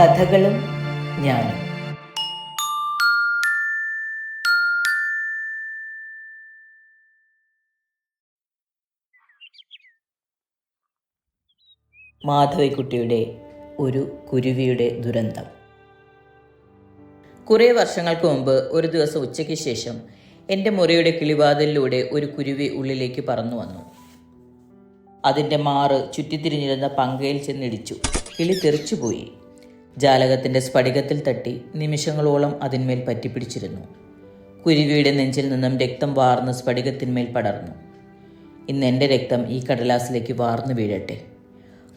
കഥകളും ഞാനും. മാധവിക്കുട്ടിയുടെ ഒരു കുരുവിയുടെ ദുരന്തം. കുറെ വർഷങ്ങൾക്ക് മുമ്പ് ഒരു ദിവസം ഉച്ചയ്ക്ക് ശേഷം എന്റെ മുറിയുടെ കിളിവാതിലിലൂടെ ഒരു കുരുവി ഉള്ളിലേക്ക് പറന്നു വന്നു. അതിന്റെ മാറ് ചുറ്റിത്തിരിഞ്ഞിരുന്ന പങ്കയിൽ ചെന്നിടിച്ചു. കിളി തെറിച്ചുപോയി. ജാലകത്തിന്റെ സ്ഫടികത്തിൽ തട്ടി നിമിഷങ്ങളോളം അതിന്മേൽ പറ്റിപ്പിടിച്ചിരുന്നു. കുരുവിയുടെ നെഞ്ചിൽ നിന്നും രക്തം വാർന്ന് സ്ഫടികത്തിന്മേൽ പടർന്നു. ഇന്ന് എന്റെ രക്തം ഈ കടലാസിലേക്ക് വാർന്നു വീഴട്ടെ.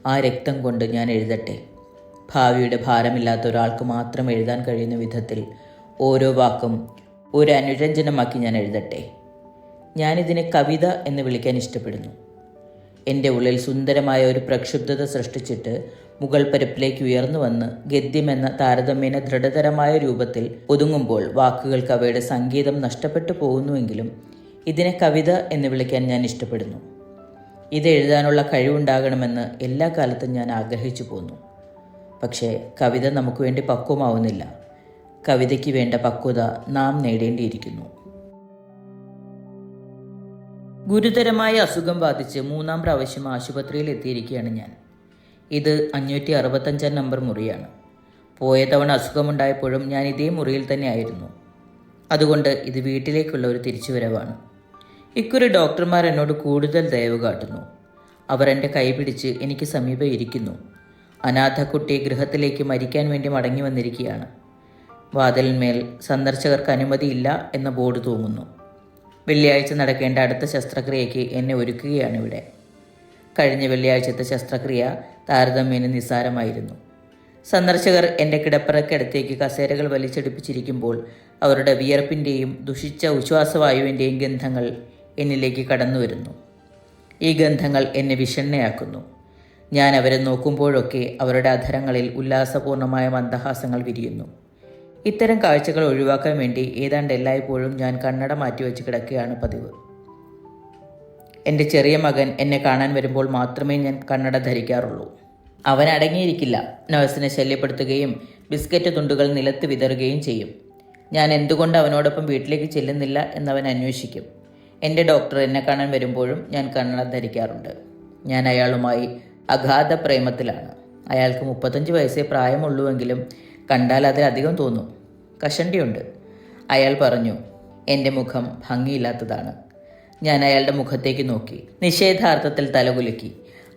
ആ രക്തം കൊണ്ട് ഞാൻ എഴുതട്ടെ. ഭാവിയുടെ ഭാരമില്ലാത്ത ഒരാൾക്ക് മാത്രം എഴുതാൻ കഴിയുന്ന വിധത്തിൽ ഓരോ വാക്കും ഒരു അനുരഞ്ജനമാക്കി ഞാൻ എഴുതട്ടെ. ഞാനിതിനെ കവിത എന്ന് വിളിക്കാൻ ഇഷ്ടപ്പെടുന്നു. എന്റെ ഉള്ളിൽ സുന്ദരമായ ഒരു പ്രക്ഷുബ്ധത സൃഷ്ടിച്ചിട്ട് മുകൾ പരപ്പിലേക്ക് ഉയർന്നു വന്ന് ഗദ്യമെന്ന താരതമ്യേന ദൃഢതരമായ രൂപത്തിൽ ഒതുങ്ങുമ്പോൾ വാക്കുകൾക്ക് അവയുടെ സംഗീതം നഷ്ടപ്പെട്ടു പോകുന്നുവെങ്കിലും ഇതിനെ കവിത എന്ന് വിളിക്കാൻ ഞാൻ ഇഷ്ടപ്പെടുന്നു. ഇത് എഴുതാനുള്ള കഴിവുണ്ടാകണമെന്ന് എല്ലാ കാലത്തും ഞാൻ ആഗ്രഹിച്ചു പോന്നു. പക്ഷേ കവിത നമുക്ക് വേണ്ടി പക്വമാവുന്നില്ല. കവിതയ്ക്ക് വേണ്ട പക്വത നാം നേടേണ്ടിയിരിക്കുന്നു. ഗുരുതരമായ അസുഖം ബാധിച്ച് മൂന്നാം പ്രാവശ്യം ആശുപത്രിയിൽ എത്തിയിരിക്കുകയാണ് ഞാൻ. ഇത് അഞ്ഞൂറ്റി അറുപത്തഞ്ചാം നമ്പർ മുറിയാണ്. പോയ തവണ അസുഖമുണ്ടായപ്പോഴും ഞാൻ ഇതേ മുറിയിൽ തന്നെ ആയിരുന്നു. അതുകൊണ്ട് ഇത് വീട്ടിലേക്കുള്ള ഒരു തിരിച്ചുവരവാണ്. ഇക്കുറി ഡോക്ടർമാർ എന്നോട് കൂടുതൽ ദയവ് കാട്ടുന്നു. അവർ എന്റെ കൈ പിടിച്ച് എനിക്ക് സമീപം ഇരിക്കുന്നു. അനാഥ കുട്ടി ഗൃഹത്തിലേക്ക് മരിക്കാൻ വേണ്ടി മടങ്ങി വന്നിരിക്കുകയാണ്. വാതിലിന്മേൽ സന്ദർശകർക്ക് അനുമതിയില്ല എന്ന ബോർഡ് തൂങ്ങുന്നു. വെള്ളിയാഴ്ച നടക്കേണ്ട അടുത്ത ശസ്ത്രക്രിയയ്ക്ക് എന്നെ ഒരുക്കുകയാണ് ഇവിടെ. കഴിഞ്ഞ വെള്ളിയാഴ്ചത്തെ ശസ്ത്രക്രിയ താരതമ്യേന നിസ്സാരമായിരുന്നു. സന്ദർശകർ എന്റെ കിടപ്പറക്കടുത്തേക്ക് കസേരകൾ വലിച്ചെടുപ്പിച്ചിരിക്കുമ്പോൾ അവരുടെ വിയർപ്പിന്റെയും ദുഷിച്ച ഉച്ഛ്വാസവായുവിന്റെയും ഗന്ധങ്ങൾ എന്നിലേക്ക് കടന്നു വരുന്നു ഈ ഗന്ധങ്ങൾ എന്നെ വിഷണ്ണയാക്കുന്നു. ഞാൻ അവരെ നോക്കുമ്പോഴൊക്കെ അവരുടെ അധരങ്ങളിൽ ഉല്ലാസപൂർണമായ മന്ദഹാസങ്ങൾ വിരിയുന്നു. ഇത്തരം കാഴ്ചകൾ ഒഴിവാക്കാൻ വേണ്ടി ഏതാണ്ട് എല്ലായ്പ്പോഴും ഞാൻ കണ്ണട മാറ്റിവെച്ച് കിടക്കുകയാണ് പതിവ്. എന്റെ ചെറിയ മകൻ എന്നെ കാണാൻ വരുമ്പോൾ മാത്രമേ ഞാൻ കണ്ണട ധരിക്കാറുള്ളൂ. അവൻ അടങ്ങിയിരിക്കില്ല. നഴ്സിനെ ശല്യപ്പെടുത്തുകയും ബിസ്ക്കറ്റ് തുണ്ടുകൾ നിലത്ത് വിതറുകയും ചെയ്യും. ഞാൻ എന്തുകൊണ്ട് അവനോടൊപ്പം വീട്ടിലേക്ക് ചെല്ലുന്നില്ല എന്നവൻ അന്വേഷിക്കും. എന്റെ ഡോക്ടർ എന്നെ കാണാൻ വരുമ്പോഴും ഞാൻ കണ്ണട ധരിക്കാറുണ്ട്. ഞാൻ അയാളുമായി അഗാധ പ്രേമത്തിലാണ്. അയാൾക്ക് മുപ്പത്തഞ്ച് വയസ്സേ പ്രായമുള്ളൂവെങ്കിലും കണ്ടാൽ അതിലധികം തോന്നും. കഷണ്ടിയുണ്ട്. അയാൾ പറഞ്ഞു എന്റെ മുഖം ഭംഗിയില്ലാത്തതാണ്. ഞാൻ അയാളുടെ മുഖത്തേക്ക് നോക്കി. നിഷേധാർത്ഥത്തിൽ തലകുലുക്കി.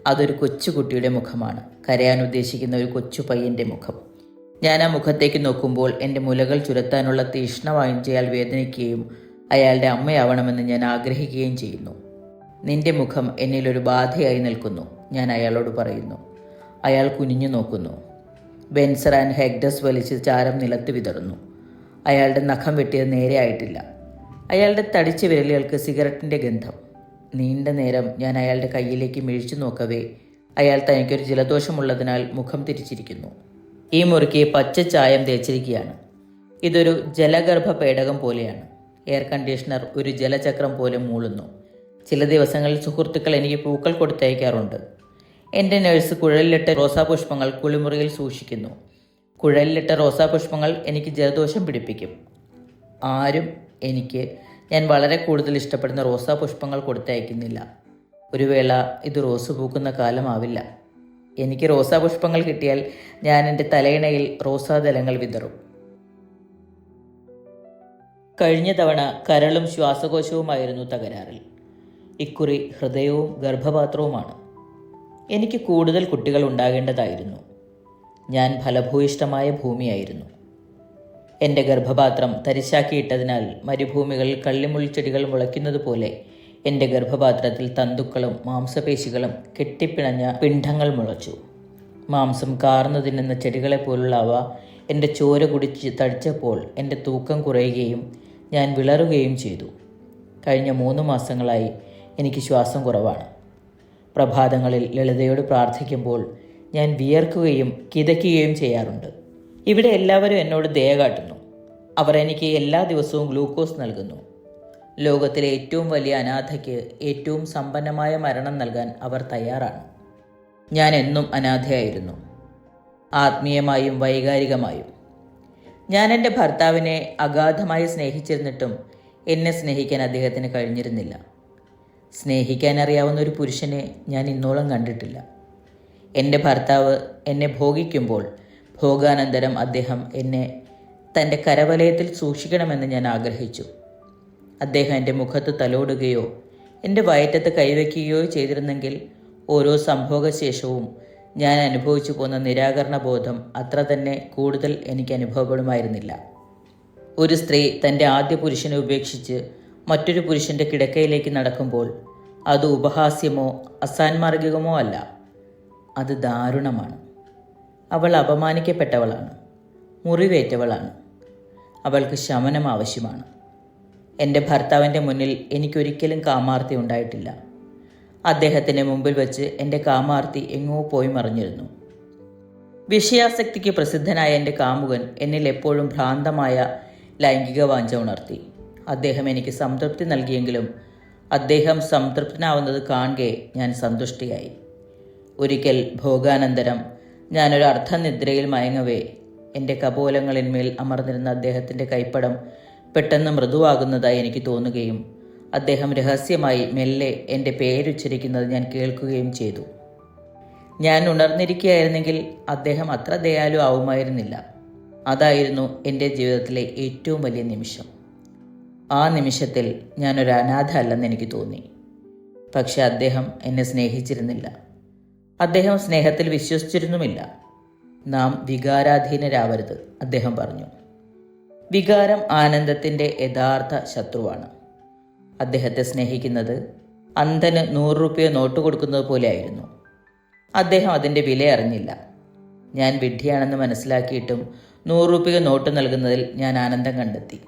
അതൊരു കൊച്ചുകുട്ടിയുടെ മുഖമാണ്. കരയാൻ ഉദ്ദേശിക്കുന്ന ഒരു കൊച്ചു പയ്യന്റെ മുഖം. ഞാൻ ആ മുഖത്തേക്ക് നോക്കുമ്പോൾ എന്റെ മുലകൾ ചുരത്താനുള്ള തീഷ്ണവാഞ്ചയാൽ വേദനിക്കുകയും അയാളുടെ അമ്മയാവണമെന്ന് ഞാൻ ആഗ്രഹിക്കുകയും ചെയ്യുന്നു. നിന്റെ മുഖം എന്നിലൊരു ബാധയായി നിൽക്കുന്നു ഞാൻ അയാളോട് പറയുന്നു. അയാൾ കുനിഞ്ഞു നോക്കുന്നു. ബെൻസർ ആൻഡ് ഹെഗ്ഡസ് വലിച്ച് ചാരം നിലത്ത് വിതറുന്നു. അയാളുടെ നഖം വെട്ടിയത് നേരെ ആയിട്ടില്ല. അയാളുടെ തടിച്ച വിരലുകൾക്ക് സിഗരറ്റിന്റെ ഗന്ധം. നീണ്ട നേരം ഞാൻ അയാളുടെ കയ്യിലേക്ക് മിഴിച്ചു നോക്കവേ അയാൾ തനിക്കൊരു ജലദോഷമുള്ളതിനാൽ മുഖം തിരിച്ചിരിക്കുന്നു. ഈ മുറിക്ക് പച്ച ചായം തേച്ചിരിക്കുകയാണ്. ഇതൊരു ജലഗർഭ പേടകം പോലെയാണ്. എയർ കണ്ടീഷണർ ഒരു ജലചക്രം പോലെ മൂളുന്നു. ചില ദിവസങ്ങളിൽ സുഹൃത്തുക്കൾ എനിക്ക് പൂക്കൾ കൊടുത്തയക്കാറുണ്ട്. എന്റെ നഴ്സ് കുഴലിലിട്ട റോസാപുഷ്പങ്ങൾ കുളിമുറിയിൽ സൂക്ഷിക്കുന്നു. കുഴലിലിട്ട റോസാപുഷ്പങ്ങൾ എനിക്ക് ജലദോഷം പിടിപ്പിക്കും. ആരും എനിക്ക് ഞാൻ വളരെ കൂടുതൽ ഇഷ്ടപ്പെടുന്ന റോസാ പുഷ്പങ്ങൾ കൊടുത്തയക്കുന്നില്ല. ഒരു വേള ഇത് റോസ് പൂക്കുന്ന കാലമാവില്ല. എനിക്ക് റോസാ പുഷ്പങ്ങൾ കിട്ടിയാൽ ഞാൻ എന്റെ തലയിണയിൽ റോസാദലങ്ങൾ വിതറും. കഴിഞ്ഞ തവണ കരളും ശ്വാസകോശവുമായിരുന്നു തകരാറിൽ. ഇക്കുറി ഹൃദയവും ഗർഭപാത്രവുമാണ്. എനിക്ക് കൂടുതൽ കുട്ടികൾ ഉണ്ടാകേണ്ടതായിരുന്നു. ഞാൻ ഫലഭൂയിഷ്ടമായ ഭൂമിയായിരുന്നു. എന്റെ ഗർഭപാത്രം തരിശാക്കിയിട്ടതിനാൽ മരുഭൂമികളിൽ കള്ളിമുൾച്ചെടികൾ മുളയ്ക്കുന്നത് പോലെ എന്റെ ഗർഭപാത്രത്തിൽ തന്തുക്കളും മാംസപേശികളും കെട്ടിപ്പിണഞ്ഞ പിണ്ഡങ്ങൾ മുളച്ചു. മാംസം കാർന്നു തിന്നുന്ന ചെടികളെ പോലുള്ള അവ എന്റെ ചോര കുടിച്ച് തടിച്ചപ്പോൾ എന്റെ തൂക്കം കുറയുകയും ഞാൻ വിളറുകയും ചെയ്തു. കഴിഞ്ഞ മൂന്ന് മാസങ്ങളായി എനിക്ക് ശ്വാസം കുറവാണ്. പ്രഭാതങ്ങളിൽ ലളിതയോട് പ്രാർത്ഥിക്കുമ്പോൾ ഞാൻ വിയർക്കുകയും കിതയ്ക്കുകയും ചെയ്യാറുണ്ട്. ഇവിടെ എല്ലാവരും എന്നോട് ദയ കാട്ടുന്നു. അവർ എനിക്ക് എല്ലാ ദിവസവും ഗ്ലൂക്കോസ് നൽകുന്നു. ലോകത്തിലെ ഏറ്റവും വലിയ അനാഥയ്ക്ക് ഏറ്റവും സമ്പന്നമായ മരണം നൽകാൻ അവർ തയ്യാറാണ്. ഞാൻ എന്നും അനാഥയായിരുന്നു. ആത്മീയമായും വൈകാരികമായും. ഞാൻ എന്റെ ഭർത്താവിനെ അഗാധമായി സ്നേഹിച്ചിരുന്നിട്ടും എന്നെ സ്നേഹിക്കാൻ അദ്ദേഹത്തിന് കഴിഞ്ഞിരുന്നില്ല. സ്നേഹിക്കാൻ അറിയാവുന്ന ഒരു പുരുഷനെ ഞാൻ ഇന്നോളം കണ്ടിട്ടില്ല. എന്റെ ഭർത്താവ് എന്നെ ഭോഗിക്കുമ്പോൾ ഭോഗാനന്തരം അദ്ദേഹം എന്നെ തന്റെ കരവലയത്തിൽ സൂക്ഷിക്കണമെന്ന് ഞാൻ ആഗ്രഹിച്ചു. അദ്ദേഹം എന്റെ മുഖത്ത് തലോടുകയോ എന്റെ വയറ്റത്ത് കൈവയ്ക്കുകയോ ചെയ്തിരുന്നെങ്കിൽ ഓരോ സംഭോഗശേഷവും ഞാൻ അനുഭവിച്ചു പോന്ന നിരാകരണ ബോധം അത്ര തന്നെ കൂടുതൽ എനിക്ക് അനുഭവപ്പെടുമായിരുന്നില്ല. ഒരു സ്ത്രീ തന്റെ ആദ്യ പുരുഷനെ ഉപേക്ഷിച്ച് മറ്റൊരു പുരുഷന്റെ കിടക്കയിലേക്ക് നടക്കുമ്പോൾ അത് ഉപഹാസ്യമോ അസാൻമാർഗികമോ അല്ല. അത് ദാരുണമാണ്. അവൾ അപമാനിക്കപ്പെട്ടവളാണ്. മുറിവേറ്റവളാണ്. അവൾക്ക് ശമനം ആവശ്യമാണ്. എന്റെ ഭർത്താവിന്റെ മുന്നിൽ എനിക്കൊരിക്കലും കാമാർത്തി ഉണ്ടായിട്ടില്ല. അദ്ദേഹത്തിന്റെ മുമ്പിൽ വെച്ച് എന്റെ കാമാർത്തി എങ്ങോ പോയി മറിഞ്ഞിരുന്നു. വിഷയാസക്തിക്ക് പ്രസിദ്ധനായ എന്റെ കാമുകൻ എന്നിൽ എപ്പോഴും ഭ്രാന്തമായ ലൈംഗിക വാഞ്ച ഉണർത്തി. അദ്ദേഹം എനിക്ക് സംതൃപ്തി നൽകിയെങ്കിലും അദ്ദേഹം സംതൃപ്തനാവുന്നത് കാണുകയെ ഞാൻ സന്തുഷ്ടിയായി. ഒരിക്കൽ ഭോഗാനന്തരം ഞാനൊരു അർദ്ധനിദ്രയിൽ മയങ്ങവേ. എന്റെ കപോലങ്ങളിന്മേൽ അമർന്നിരുന്ന അദ്ദേഹത്തിന്റെ കൈപ്പടം പെട്ടെന്ന് മൃദുവാകുന്നതായി എനിക്ക് തോന്നുകയും അദ്ദേഹം രഹസ്യമായി മെല്ലെ എന്റെ പേരുച്ചരിക്കുന്നത് ഞാൻ കേൾക്കുകയും ചെയ്തു. ഞാൻ ഉണർന്നിരിക്കുകയായിരുന്നെങ്കിൽ അദ്ദേഹം അത്ര ദയാലു ആവുമായിരുന്നില്ല. അതായിരുന്നു എന്റെ ജീവിതത്തിലെ ഏറ്റവും വലിയ നിമിഷം. ആ നിമിഷത്തിൽ ഞാനൊരു അനാഥ അല്ലെന്ന് എനിക്ക് തോന്നി. പക്ഷെ അദ്ദേഹം എന്നെ സ്നേഹിച്ചിരുന്നില്ല. അദ്ദേഹം സ്നേഹത്തിൽ വിശ്വസിച്ചിരുന്നുമില്ല. നാം വികാരാധീനരാവരുത് അദ്ദേഹം പറഞ്ഞു. വികാരം ആനന്ദത്തിന്റെ യഥാർത്ഥ ശത്രുവാണ്. അദ്ദേഹത്തെ സ്നേഹിക്കുന്നത് അന്ധന് നൂറ് റുപ്യ നോട്ട് കൊടുക്കുന്നത് പോലെയായിരുന്നു. അദ്ദേഹം അതിന്റെ വില അറിഞ്ഞില്ല. ഞാൻ വിഡ്ഢിയാണെന്ന് മനസ്സിലാക്കിയിട്ടും നൂറ് റുപ്യ നോട്ട് നൽകുന്നതിൽ ഞാൻ ആനന്ദം കണ്ടെത്തി.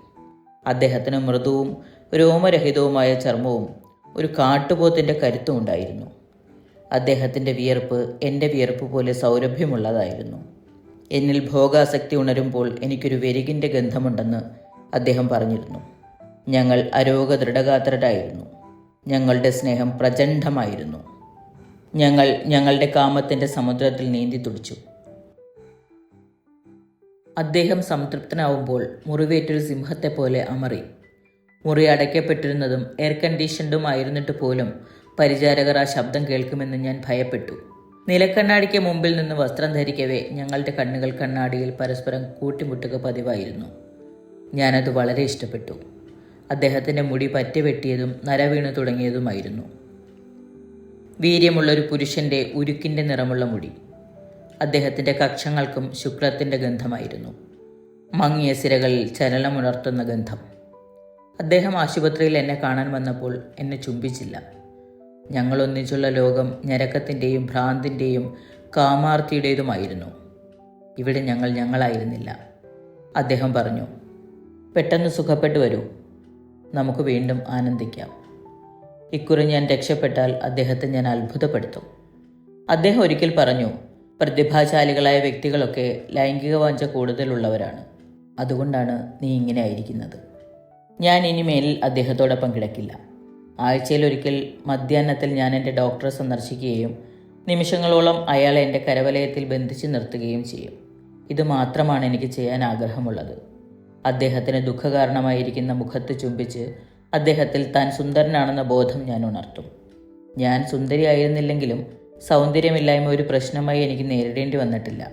അദ്ദേഹത്തിന് മൃദുവും രോമരഹിതവുമായ ചർമ്മവും ഒരു കാട്ടുപോത്തിന്റെ കരുത്തും ഉണ്ടായിരുന്നു. അദ്ദേഹത്തിന്റെ വിയർപ്പ് എന്റെ വിയർപ്പ് പോലെ സൗരഭ്യമുള്ളതായിരുന്നു. എന്നിൽ ഭോഗാസക്തി ഉണരുമ്പോൾ എനിക്കൊരു വെരുകിന്റെ ഗന്ധമുണ്ടെന്ന് അദ്ദേഹം പറഞ്ഞിരുന്നു. ഞങ്ങൾ അരോഗ ദൃഢഗാത്രരായിരുന്നു ഞങ്ങളുടെ സ്നേഹം പ്രചണ്ഡമായിരുന്നു. ഞങ്ങൾ ഞങ്ങളുടെ കാമത്തിന്റെ സമുദ്രത്തിൽ നീന്തി തുടിച്ചു. അദ്ദേഹം സംതൃപ്തനാവുമ്പോൾ മുറിവേറ്റൊരു സിംഹത്തെ പോലെ അമറി. മുറി അടയ്ക്കപ്പെട്ടിരുന്നതും എയർ കണ്ടീഷൻഡുമായിരുന്നിട്ട് പോലും പരിചാരകർ ആ ശബ്ദം കേൾക്കുമെന്ന് ഞാൻ ഭയപ്പെട്ടു. നിലക്കണ്ണാടിക്ക് മുമ്പിൽ നിന്ന് വസ്ത്രം ധരിക്കവേ ഞങ്ങളുടെ കണ്ണുകൾ കണ്ണാടിയിൽ പരസ്പരം കൂട്ടിമുട്ടുക പതിവായിരുന്നു. ഞാനത് വളരെ ഇഷ്ടപ്പെട്ടു. അദ്ദേഹത്തിന്റെ മുടി പറ്റവെട്ടിയതും നരവീണു തുടങ്ങിയതുമായിരുന്നു. വീര്യമുള്ളൊരു പുരുഷന്റെ ഉരുക്കിന്റെ നിറമുള്ള മുടി. അദ്ദേഹത്തിന്റെ കക്ഷങ്ങൾക്കും ശുക്ലത്തിന്റെ ഗന്ധമായിരുന്നു. മങ്ങിയ സിരകളിൽ ചലനമുണർത്തുന്ന ഗന്ധം. അദ്ദേഹം ആശുപത്രിയിൽ എന്നെ കാണാൻ വന്നപ്പോൾ എന്നെ ചുംബിച്ചില്ല. ഞങ്ങൾ ഒന്നിച്ചുള്ള ലോകം ഞരക്കത്തിന്റെയും ഭ്രാന്തിന്റെയും കാമാർത്തിയുടേതുമായിരുന്നു. ഇവിടെ ഞങ്ങൾ ഞങ്ങളായിരുന്നില്ല. അദ്ദേഹം പറഞ്ഞു പെട്ടെന്ന് സുഖപ്പെട്ടു വരൂ. നമുക്ക് വീണ്ടും ആനന്ദിക്കാം. ഇക്കുറി ഞാൻ രക്ഷപ്പെട്ടാൽ അദ്ദേഹത്തെ ഞാൻ അത്ഭുതപ്പെടുത്തും. അദ്ദേഹം ഒരിക്കൽ പറഞ്ഞു പ്രതിഭാശാലികളായ വ്യക്തികളൊക്കെ ലൈംഗിക വാഞ്ച കൂടുതലുള്ളവരാണ്. അതുകൊണ്ടാണ് നീ ഇങ്ങനെ ആയിരിക്കുന്നത്. ഞാൻ ഇനിമേൽ അദ്ദേഹത്തോടൊപ്പം കിടക്കില്ല. ആഴ്ചയിൽ ഒരിക്കൽ മധ്യാഹ്നത്തിൽ ഞാൻ എന്റെ ഡോക്ടറെ സന്ദർശിക്കുകയും നിമിഷങ്ങളോളം അയാളെ എന്റെ കരവലയത്തിൽ ബന്ധിച്ച് നിർത്തുകയും ചെയ്യും. ഇത് മാത്രമാണ് എനിക്ക് ചെയ്യാൻ ആഗ്രഹമുള്ളത്. അദ്ദേഹത്തിന് ദുഃഖകാരണമായിരിക്കുന്ന മുഖത്ത് ചുംബിച്ച് അദ്ദേഹത്തിൽ താൻ സുന്ദരനാണെന്ന ബോധം ഞാൻ ഉണർത്തും. ഞാൻ സുന്ദരിയായിരുന്നില്ലെങ്കിലും സൗന്ദര്യമില്ലായ്മ ഒരു പ്രശ്നമായി എനിക്ക് നേരിടേണ്ടി വന്നിട്ടില്ല.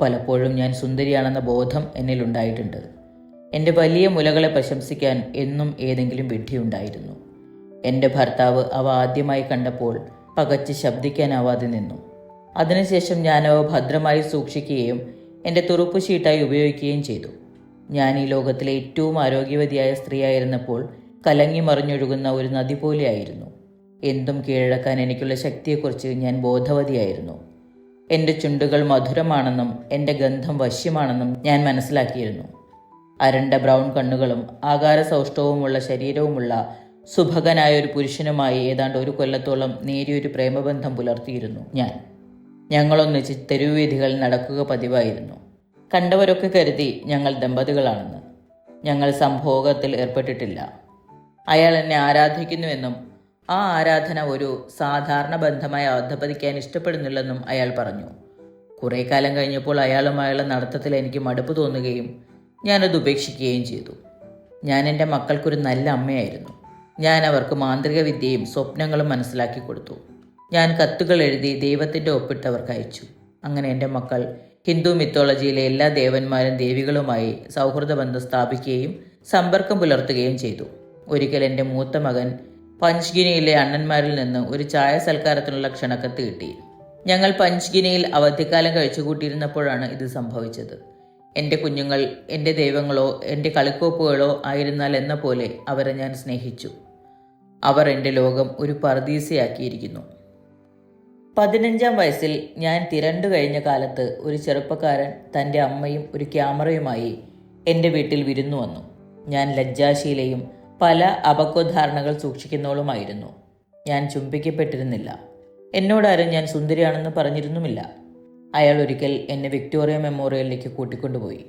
പലപ്പോഴും ഞാൻ സുന്ദരിയാണെന്ന ബോധം എന്നിലുണ്ടായിട്ടുണ്ട്. എന്റെ വലിയ മുലകളെ പ്രശംസിക്കാൻ എന്നും ഏതെങ്കിലും വിഡ്ഢിയുണ്ടായിരുന്നു. എന്റെ ഭർത്താവ് അവ ആദ്യമായി കണ്ടപ്പോൾ പകച്ച് ശബ്ദിക്കാനാവാതെ നിന്നു. അതിനുശേഷം ഞാൻ അവ ഭദ്രമായി സൂക്ഷിക്കുകയും എന്റെ തുറുപ്പ് ഷീട്ടായി ഉപയോഗിക്കുകയും ചെയ്തു. ഞാൻ ഈ ലോകത്തിലെ ഏറ്റവും ആരോഗ്യവതിയായ സ്ത്രീയായിരുന്നപ്പോൾ കലങ്ങി മറിഞ്ഞൊഴുകുന്ന ഒരു നദി പോലെയായിരുന്നു. എന്തും കീഴടക്കാൻ എനിക്കുള്ള ശക്തിയെക്കുറിച്ച് ഞാൻ ബോധവതിയായിരുന്നു. എന്റെ ചുണ്ടുകൾ മധുരമാണെന്നും എന്റെ ഗന്ധം വശ്യമാണെന്നും ഞാൻ മനസ്സിലാക്കിയിരുന്നു. അരണ്ട ബ്രൗൺ കണ്ണുകളും ആകാരസൗഷ്ഠവുമുള്ള ശരീരവുമുള്ള സുഭകനായ ഒരു പുരുഷനുമായി ഏതാണ്ട് ഒരു കൊല്ലത്തോളം നേരിയൊരു പ്രേമബന്ധം പുലർത്തിയിരുന്നു ഞാൻ. ഞങ്ങളൊന്നിച്ച് തെരുവുവീഥികളിൽ നടക്കുക പതിവായിരുന്നു. കണ്ടവരൊക്കെ കരുതി ഞങ്ങൾ ദമ്പതികളാണെന്ന്. ഞങ്ങൾ സംഭോഗത്തിൽ ഏർപ്പെട്ടിട്ടില്ല. അയാൾ എന്നെ ആരാധിക്കുന്നുവെന്നും ആ ആരാധന ഒരു സാധാരണ ബന്ധമായി അധപതിക്കാൻ ഇഷ്ടപ്പെടുന്നില്ലെന്നും അയാൾ പറഞ്ഞു. കുറേ കാലം കഴിഞ്ഞപ്പോൾ അയാളുമായുള്ള നടത്തത്തിൽ എനിക്ക് മടുപ്പ് തോന്നുകയും ഞാനത് ഉപേക്ഷിക്കുകയും ചെയ്തു. ഞാൻ എന്റെ മക്കൾക്കൊരു നല്ല അമ്മയായിരുന്നു. ഞാൻ അവർക്ക് മാന്ത്രിക വിദ്യയും സ്വപ്നങ്ങളും മനസ്സിലാക്കി കൊടുത്തു. ഞാൻ കത്തുകൾ എഴുതി ദൈവത്തിന്റെ ഒപ്പിട്ടവർക്ക് അയച്ചു. അങ്ങനെ എന്റെ മക്കൾ ഹിന്ദു മിത്തോളജിയിലെ എല്ലാ ദേവന്മാരും ദേവികളുമായി സൗഹൃദ ബന്ധം സ്ഥാപിക്കുകയും സമ്പർക്കം പുലർത്തുകയും ചെയ്തു. ഒരിക്കൽ എന്റെ മൂത്ത മകൻ പഞ്ച്ഗിനിയിലെ അണ്ണന്മാരിൽ നിന്ന് ഒരു ചായ സൽക്കാരത്തിനുള്ള ക്ഷണക്കത്ത് കിട്ടി. ഞങ്ങൾ പഞ്ച്ഗിനിയിൽ അവധിക്കാലം കഴിച്ചുകൂട്ടിയിരുന്നപ്പോഴാണ് ഇത് സംഭവിച്ചത്. എന്റെ കുഞ്ഞുങ്ങൾ എന്റെ ദൈവങ്ങളോ എന്റെ കളിക്കോപ്പുകളോ ആയിരുന്നാൽ എന്ന പോലെ അവരെ ഞാൻ സ്നേഹിച്ചു. അവർ എന്റെ ലോകം ഒരു പർദീസയാക്കിയിരിക്കുന്നു. പതിനഞ്ചാം വയസ്സിൽ ഞാൻ തിരണ്ടു കഴിഞ്ഞ കാലത്ത് ഒരു ചെറുപ്പക്കാരൻ തന്റെ അമ്മയും ഒരു ക്യാമറയുമായി എന്റെ വീട്ടിൽ വിരുന്നു വന്നു. ഞാൻ ലജ്ജാശീലയും പല അപക്വധാരണകൾ സൂക്ഷിക്കുന്നവളുമായിരുന്നു. ഞാൻ ചുംബിക്കപ്പെട്ടിരുന്നില്ല. എന്നോടാരും ഞാൻ സുന്ദരിയാണെന്ന് പറഞ്ഞിരുന്നുമില്ല. അയാൾ ഒരിക്കൽ എന്നെ വിക്ടോറിയ മെമ്മോറിയലിലേക്ക് കൂട്ടിക്കൊണ്ടുപോയി.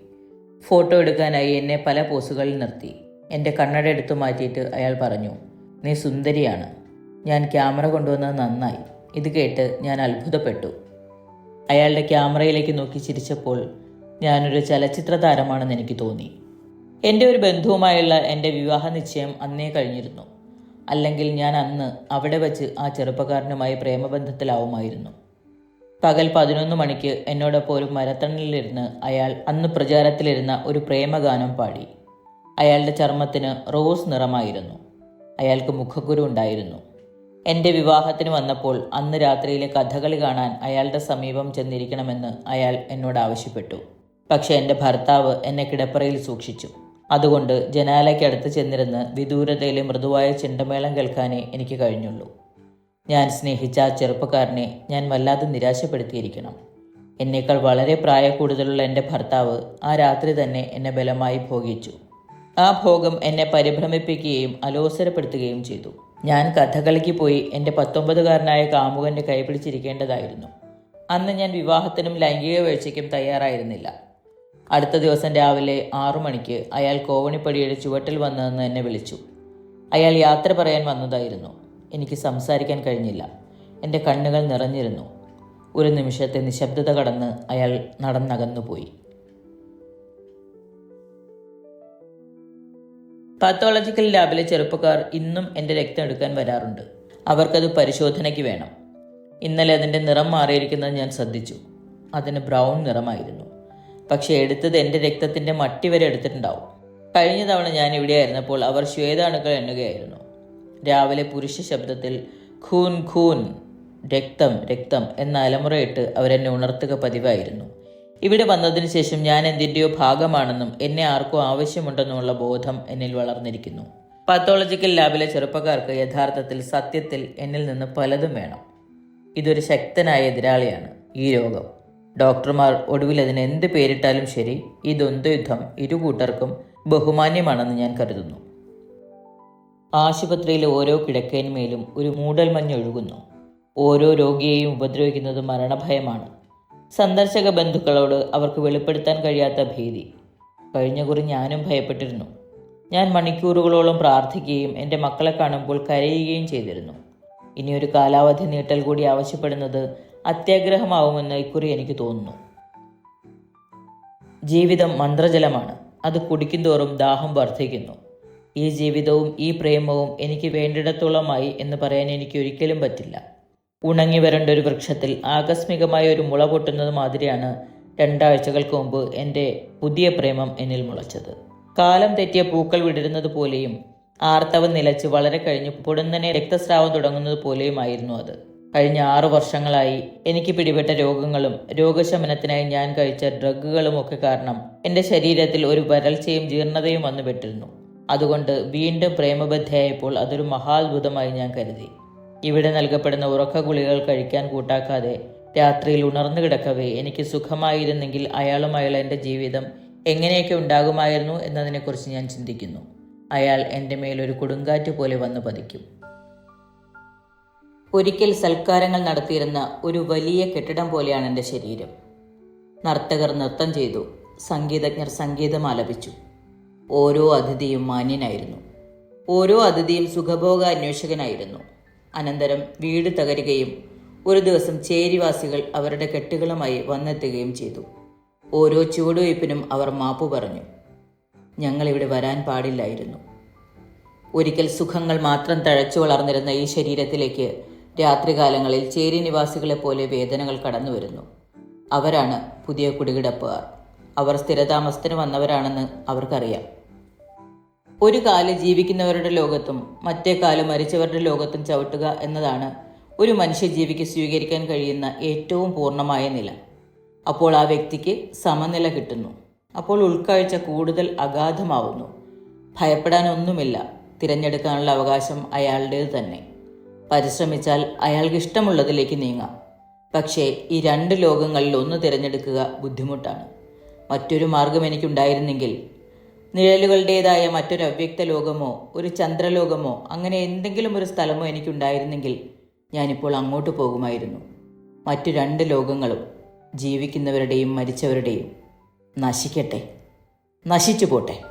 ഫോട്ടോ എടുക്കാനായി എന്നെ പല പോസുകളിൽ നിർത്തി. എന്റെ കണ്ണട എടുത്തു മാറ്റിയിട്ട് അയാൾ പറഞ്ഞു നീ സുന്ദരിയാണ്. ഞാൻ ക്യാമറ കൊണ്ടുവന്നത് നന്നായി. ഇത് കേട്ട് ഞാൻ അത്ഭുതപ്പെട്ടു. അയാളുടെ ക്യാമറയിലേക്ക് നോക്കി ചിരിച്ചപ്പോൾ ഞാനൊരു ചലച്ചിത്ര താരമാണെന്ന് എനിക്ക് തോന്നി. എന്റെ ഒരു ബന്ധുവുമായുള്ള എന്റെ വിവാഹ നിശ്ചയം അന്നേ കഴിഞ്ഞിരുന്നു. അല്ലെങ്കിൽ ഞാൻ അന്ന് അവിടെ വച്ച് ആ ചെറുപ്പക്കാരനുമായി പ്രേമബന്ധത്തിലാവുമായിരുന്നു. പകൽ പതിനൊന്ന് മണിക്ക് എന്നോടൊപ്പം ഒരു മരത്തണലിലിരുന്ന് അയാൾ അന്ന് പ്രചാരത്തിലിരുന്ന ഒരു പ്രേമഗാനം പാടി. അയാളുടെ ചർമ്മത്തിന് റോസ് നിറമായിരുന്നു. അയാൾക്ക് മുഖക്കുരു ഉണ്ടായിരുന്നു. എന്റെ വിവാഹത്തിന് വന്നപ്പോൾ അന്ന് രാത്രിയിലെ കഥകളി കാണാൻ അയാളുടെ സമീപം ചെന്നിരിക്കണമെന്ന് അയാൾ എന്നോട് ആവശ്യപ്പെട്ടു. പക്ഷേ എന്റെ ഭർത്താവ് എന്നെ കിടപ്പറയിൽ സൂക്ഷിച്ചു. അതുകൊണ്ട് ജനാലയ്ക്കടുത്ത് ചെന്നിരുന്ന് വിദൂരതയിലെ മൃദുവായ ചെണ്ടമേളം കേൾക്കാനേ എനിക്ക് കഴിഞ്ഞുള്ളൂ. ഞാൻ സ്നേഹിച്ച ആ ചെറുപ്പക്കാരനെ ഞാൻ വല്ലാതെ നിരാശപ്പെടുത്തിയിരിക്കണം. എന്നേക്കാൾ വളരെ പ്രായക്കൂടുതലുള്ള എന്റെ ഭർത്താവ് ആ രാത്രി തന്നെ എന്നെ ബലമായി ഭോഗിച്ചു. ആ ഭോഗം എന്നെ പരിഭ്രമിപ്പിക്കുകയും അലോസരപ്പെടുത്തുകയും ചെയ്തു. ഞാൻ കഥകളിക്ക് പോയി എന്റെ പത്തൊമ്പതുകാരനായ കാമുകന്റെ കൈപിടിച്ചിരിക്കേണ്ടതായിരുന്നു അന്ന് ഞാൻ വിവാഹത്തിനും ലൈംഗിക വീഴ്ചയ്ക്കും തയ്യാറായിരുന്നില്ല. അടുത്ത ദിവസം രാവിലെ ആറു മണിക്ക് അയാൾ കോവണിപ്പടിയുടെ ചുവട്ടിൽ വന്നതെന്ന് എന്നെ വിളിച്ചു. അയാൾ യാത്ര പറയാൻ വന്നതായിരുന്നു. എനിക്ക് സംസാരിക്കാൻ കഴിഞ്ഞില്ല. എന്റെ കണ്ണുകൾ നിറഞ്ഞിരുന്നു. ഒരു നിമിഷത്തെ നിശബ്ദത കടന്ന് അയാൾ നടന്നകന്നുപോയി. പാത്തോളജിക്കൽ ലാബിലെ ചെറുപ്പക്കാർ ഇന്നും എന്റെ രക്തം എടുക്കാൻ വരാറുണ്ട്. അവർക്കത് പരിശോധനയ്ക്ക് വേണം. ഇന്നലെ അതിന്റെ നിറം മാറിയിരിക്കുന്നത് ഞാൻ ശ്രദ്ധിച്ചു. അതിന് ബ്രൗൺ നിറമായിരുന്നു. പക്ഷേ എടുത്തത് എന്റെ രക്തത്തിന്റെ മട്ടി വരെ എടുത്തിട്ടുണ്ടാവും. കഴിഞ്ഞ തവണ ഞാൻ ഇവിടെ ആയിരുന്നപ്പോൾ അവർ ശ്വേതാണുക്കൾ എണ്ണുകയായിരുന്നു. രാവിലെ പുരുഷ ശബ്ദത്തിൽ ഖൂൻ ഖൂൻ രക്തം രക്തം എന്ന അലമുറയിട്ട് അവരെന്നെ ഉണർത്തുക പതിവായിരുന്നു. ഇവിടെ വന്നതിന് ശേഷം ഞാൻ എന്തിന്റെയോ ഭാഗമാണെന്നും എന്നെ ആർക്കും ആവശ്യമുണ്ടെന്നുമുള്ള ബോധം എന്നിൽ വളർന്നിരിക്കുന്നു. പാത്തോളജിക്കൽ ലാബിലെ ചെറുപ്പക്കാർക്ക് യഥാർത്ഥത്തിൽ സത്യത്തിൽ എന്നിൽ നിന്ന് പലതും വേണം. ഇതൊരു ശക്തനായ എതിരാളിയാണ് ഈ രോഗം. ഡോക്ടർമാർ ഒടുവിൽ അതിന് എന്ത് പേരിട്ടാലും ശരി ഈ ദ്വന്ദ്വയുദ്ധം ഇരു കൂട്ടർക്കും ബഹുമാന്യമാണെന്ന് ഞാൻ കരുതുന്നു. ആശുപത്രിയിലെ ഓരോ കിടക്കയിന്മേലും ഒരു മൂടൽമഞ്ഞ് ഒഴുകുന്നു. ഓരോ രോഗിയെയും ഉപദ്രവിക്കുന്നത് മരണഭയമാണ്. സന്ദർശക ബന്ധുക്കളോട് അവർക്ക് വെളിപ്പെടുത്താൻ കഴിയാത്ത ഭീതി. കഴിഞ്ഞ കുറി ഞാനും ഭയപ്പെട്ടിരുന്നു. ഞാൻ മണിക്കൂറുകളോളം പ്രാർത്ഥിക്കുകയും എന്റെ മക്കളെ കാണുമ്പോൾ കരയുകയും ചെയ്തിരുന്നു. ഇനിയൊരു കാലാവധി നീട്ടൽ കൂടി ആവശ്യപ്പെടുന്നത് അത്യാഗ്രഹമാവുമെന്ന് ഇക്കുറി എനിക്ക് തോന്നുന്നു. ജീവിതം മന്ത്രജലമാണ്. അത് കുടിക്കുന്തോറും ദാഹം വർദ്ധിക്കുന്നു. ഈ ജീവിതവും ഈ പ്രേമവും എനിക്ക് വേണ്ടിടത്തോളമായി എന്ന് പറയാൻ എനിക്ക് ഒരിക്കലും പറ്റില്ല. ഉണങ്ങി വരേണ്ട ഒരു വൃക്ഷത്തിൽ ആകസ്മികമായ ഒരു മുള പൊട്ടുന്നത് മാതിരിയാണ് രണ്ടാഴ്ചകൾക്ക് മുമ്പ് എന്റെ പുതിയ പ്രേമം എന്നിൽ മുളച്ചത്. കാലം തെറ്റിയ പൂക്കൾ വിടരുന്നത് പോലെയും ആർത്തവം നിലച്ച് വളരെ കഴിഞ്ഞ് പൊടുന്നനെ രക്തസ്രാവം തുടങ്ങുന്നത് പോലെയുമായിരുന്നു അത്. കഴിഞ്ഞ ആറു വർഷങ്ങളായി എനിക്ക് പിടിപെട്ട രോഗങ്ങളും രോഗശമനത്തിനായി ഞാൻ കഴിച്ച ഡ്രഗുകളും ഒക്കെ കാരണം എന്റെ ശരീരത്തിൽ ഒരു വരൾച്ചയും ജീർണതയും വന്നുപെട്ടിരുന്നു അതുകൊണ്ട് വീണ്ടും പ്രേമബദ്ധയായപ്പോൾ അതൊരു മഹാത്ഭുതമായി ഞാൻ കരുതി. ഇവിടെ നൽകപ്പെടുന്ന ഉറക്ക ഗുളികൾ കഴിക്കാൻ കൂട്ടാക്കാതെ രാത്രിയിൽ ഉണർന്നു കിടക്കവേ എനിക്ക് സുഖമായിരുന്നെങ്കിൽ അയാളുമായുള്ള എന്റെ ജീവിതം എങ്ങനെയൊക്കെ ഉണ്ടാകുമായിരുന്നു എന്നതിനെക്കുറിച്ച് ഞാൻ ചിന്തിക്കുന്നു. അയാൾ എന്റെ മേലൊരു കൊടുങ്കാറ്റ് പോലെ വന്നു പതിക്കും. ഒരിക്കൽ സൽക്കാരങ്ങൾ നടത്തിയിരുന്ന ഒരു വലിയ കെട്ടിടം പോലെയാണ് എന്റെ ശരീരം. നർത്തകർ നൃത്തം ചെയ്തു സംഗീതജ്ഞർ സംഗീതം ആലപിച്ചു. ഓരോ അതിഥിയും മാന്യനായിരുന്നു. ഓരോ അതിഥിയും സുഖഭോഗ അന്വേഷകനായിരുന്നു അനന്തരം വീട് തകരുകയും ഒരു ദിവസം ചേരിവാസികൾ അവരുടെ കെട്ടുകളുമായി വന്നെത്തുകയും ചെയ്തു. ഓരോ ചുവടുവയ്പ്പിനും അവർ മാപ്പു പറഞ്ഞു. ഞങ്ങളിവിടെ വരാൻ പാടില്ലായിരുന്നു. ഒരിക്കൽ സുഖങ്ങൾ മാത്രം തഴച്ചു വളർന്നിരുന്ന ഈ ശരീരത്തിലേക്ക് രാത്രികാലങ്ങളിൽ ചേരി നിവാസികളെ പോലെ വേദനകൾ കടന്നു വരുന്നു. അവരാണ് പുതിയ കുടികിടപ്പുകാർ. അവർ സ്ഥിരതാമസത്തിന് വന്നവരാണെന്ന് അവർക്കറിയാം. ഒരു കാൽ ജീവിക്കുന്നവരുടെ ലോകത്തും മറ്റേ കാൽ മരിച്ചവരുടെ ലോകത്തും ചവിട്ടുക എന്നതാണ് ഒരു മനുഷ്യ മനുഷ്യജീവിക്ക് സ്വീകരിക്കാൻ കഴിയുന്ന ഏറ്റവും പൂർണമായ നില. അപ്പോൾ ആ വ്യക്തിക്ക് സമനില കിട്ടുന്നു. അപ്പോൾ ഉൾക്കാഴ്ച കൂടുതൽ അഗാധമാവുന്നു. ഭയപ്പെടാനൊന്നുമില്ല തിരഞ്ഞെടുക്കാനുള്ള അവകാശം അയാളുടേത് തന്നെ. പരിശ്രമിച്ചാൽ അയാൾക്ക് ഇഷ്ടമുള്ളതിലേക്ക് നീങ്ങാം. പക്ഷേ ഈ രണ്ട് ലോകങ്ങളിൽ ഒന്ന് തിരഞ്ഞെടുക്കുക ബുദ്ധിമുട്ടാണ്. മറ്റൊരു മാർഗം എനിക്കുണ്ടായിരുന്നെങ്കിൽ നിഴലുകളുടേതായ മറ്റൊരു അവ്യക്ത ലോകമോ ഒരു ചന്ദ്രലോകമോ അങ്ങനെ എന്തെങ്കിലും ഒരു സ്ഥലമോ എനിക്കുണ്ടായിരുന്നെങ്കിൽ ഞാനിപ്പോൾ അങ്ങോട്ട് പോകുമായിരുന്നു. മറ്റു രണ്ട് ലോകങ്ങളും ജീവിക്കുന്നവരുടെയും മരിച്ചവരുടെയും നശിക്കട്ടെ. നശിച്ചു പോട്ടെ